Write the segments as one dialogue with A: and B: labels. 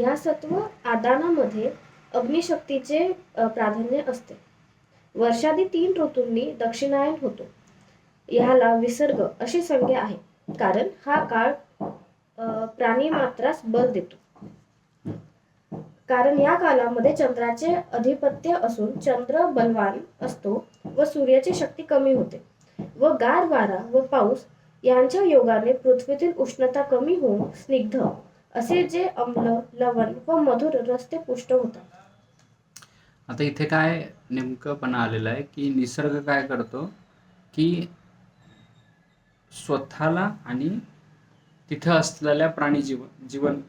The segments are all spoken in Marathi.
A: ह्या सत्व आदानामध्ये अग्निशक्तीचे प्राधान्य असते. वर्षादी तीन ऋतूंनी दक्षिणायन होतो. ह्याला विसर्ग अशी संज्ञा आहे. कारण हा काळ प्राणी मात्रास बल देतो. कारण या कालामध्ये चंद्राचे अधिपत्य असून चंद्र बलवान असतो व सूर्याची शक्ती कमी होते. व गार वारा व पाऊस यांच्या योगाने पृथ्वीतील उष्णता कमी होऊन स्निग्ध असे जे अम्ल लवण व मधुर रस्ते पुष्ट होतात.
B: आता इथे काय नेमकंपणा आलेलं आहे की निसर्ग काय करतो की स्वतःला आणि तिथं असलेल्या प्राणी जीव जीवन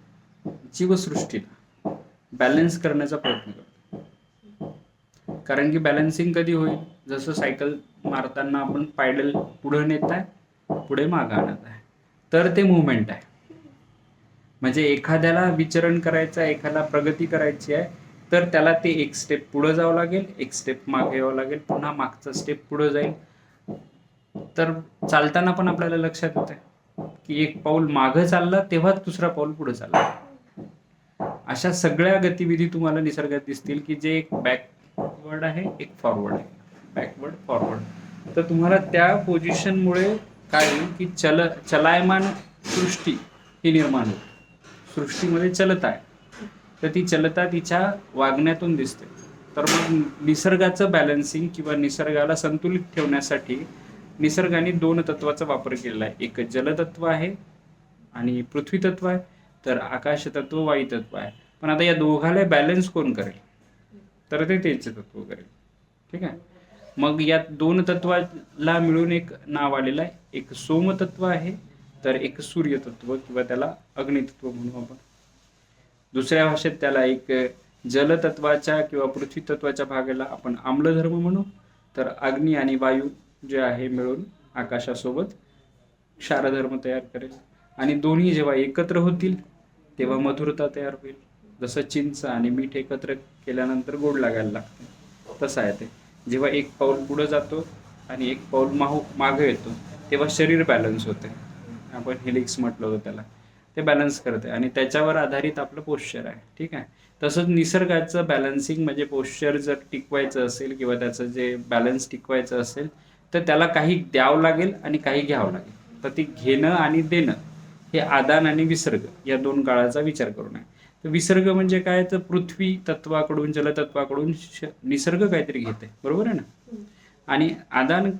B: जीवसृष्टीला बॅलन्स करण्याचा प्रयत्न करतो. कारण की बॅलन्सिंग कधी होईल? जसं सायकल मारताना आपण पायडल पुढं नेत आहे पुढे मागं आणत आहे तर ते मुवमेंट आहे. म्हणजे एखाद्याला विचरण करायचं आहे एखाद्याला प्रगती करायची आहे तर त्याला ते एक स्टेप पुढं जावं लागेल एक स्टेप मागे यावं लागेल पुन्हा मागचा स्टेप पुढं जाईल. तर चालताना पण आपल्याला लक्षात येतं की एक पाऊल मागं चालला तेव्हाच दुसरा पाऊल पुढे चालला. अशा सगळ्या गतिविधी तुम्हाला निसर्गात दिसतील की जे एक बॅकवर्ड आहे एक फॉरवर्ड आहे. बॅकवर्ड फॉरवर्ड तर तुम्हाला त्या पोझिशनमुळे काय होईल की चल चलायमान सृष्टी ही निर्माण होईल सृष्टीमध्ये चलत आहे. तर ती चलता तिच्या वागण्यातून दिसते. तर मग निसर्गाचं बॅलन्सिंग किंवा निसर्गाला संतुलित ठेवण्यासाठी निसर्गाने दोन तत्वाचा वापर केलेला आहे. एक जलतत्व आहे आणि पृथ्वी तत्व आहे. तर आकाश तत्व वायू तत्व आहे. पण आता या दोघाला बॅलन्स कोण करेल? तर ते तेच तत्व करेल. ठीक आहे? मग या दोन तत्वाला मिळून एक नाव आलेलं आहे. एक सोमतत्व आहे. तर एक सूर्यतत्व किंवा त्याला अग्नितत्व म्हणू आपण. दुसऱ्या भाषेत त्याला एक जलतत्वाच्या किंवा पृथ्वी तत्वाच्या भागाला आपण आम्लधर्म म्हणू. तर अग्नी आणि वायू जे आहे मिळून आकाशासोबत क्षारधर्म तयार करेल. आणि दोन्ही जेव्हा एकत्र होतील तेव्हा मधुरता तयार होईल. जसं चिंच आणि मीठ एकत्र केल्यानंतर गोड लागायला लागते. तसं आहे ते. जेव्हा एक पाऊल पुढं जातो आणि एक पाऊल माहू मागं येतो तेव्हा शरीर बॅलन्स होते. आपण हेलिक्स म्हटलं होतं त्याला. ते बॅलन्स करते आणि त्याच्यावर आधारित आपलं पोश्चर आहे. ठीक आहे? तसंच निसर्गाचं बॅलन्सिंग म्हणजे पोश्चर जर टिकवायचं असेल किंवा त्याचं जे बॅलन्स टिकवायचं असेल तर त्याला काही द्यावं लागेल आणि काही घ्यावं लागेल. तर ती घेणं आणि देणं हे आदान आणि विसर्ग या दोन काळाचा विचार करून आहे. तर विसर्ग म्हणजे काय? तर पृथ्वी तत्वाकडून जलतत्वाकडून निसर्ग काहीतरी घेते बरोबर आहे ना? आणि आदान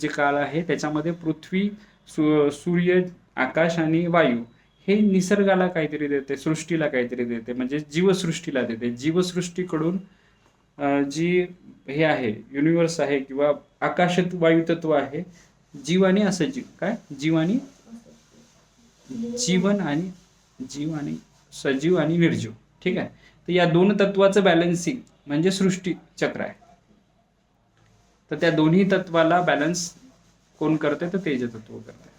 B: जे काळ आहे त्याच्यामध्ये पृथ्वी सु सूर्य आकाश आणि वायू हे निसर्गाला काहीतरी देते सृष्टीला काहीतरी देते म्हणजे जीवसृष्टीला देते. जीवसृष्टीकडून जी हे आहे युनिवर्स आहे किंवा आकाशात वायुतत्व आहे जीव आणि असजीव काय? जीव आणि जीवन आणि जीव आणि सजीव आणि निर्जीव. ठीक आहे? तर या दोन तत्वाचं बॅलन्सिंग म्हणजे सृष्टी चक्र आहे. तर त्या दोन्ही तत्वाला बॅलन्स कोण करते तर तेजतत्व करते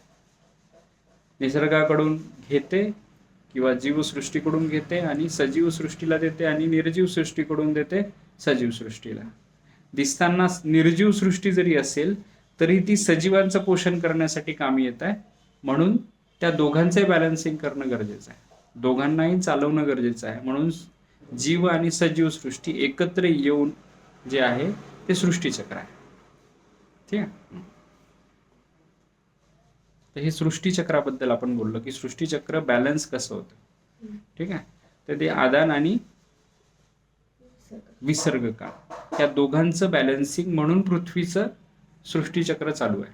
B: निसर्गाकडून घेते किंवा जीवसृष्टीकडून घेते आणि सजीव सृष्टीला देते आणि निर्जीव सृष्टीकडून देते सजीव सृष्टीला दिसताना निर्जीव सृष्टी जरी असेल तरी ती सजीवांचं पोषण करण्यासाठी कामी येत आहे. म्हणून त्या दोघांचे बॅलन्सिंग करणं गरजेचं आहे. दोघांनाही चालवणं गरजेचं आहे. म्हणून जीव आणि सजीव सृष्टी एकत्र येऊन जे आहे ते सृष्टीचक्र आहे. ठीक आहे? तर हे सृष्टीचक्राबद्दल आपण बोललो की सृष्टीचक्र बॅलन्स कसं होतं? ठीक आहे? तर ते आदान आणि विसर्ग काळ. या दोघांचं बॅलन्सिंग म्हणून पृथ्वीचं सृष्टीचक्र चालू आहे.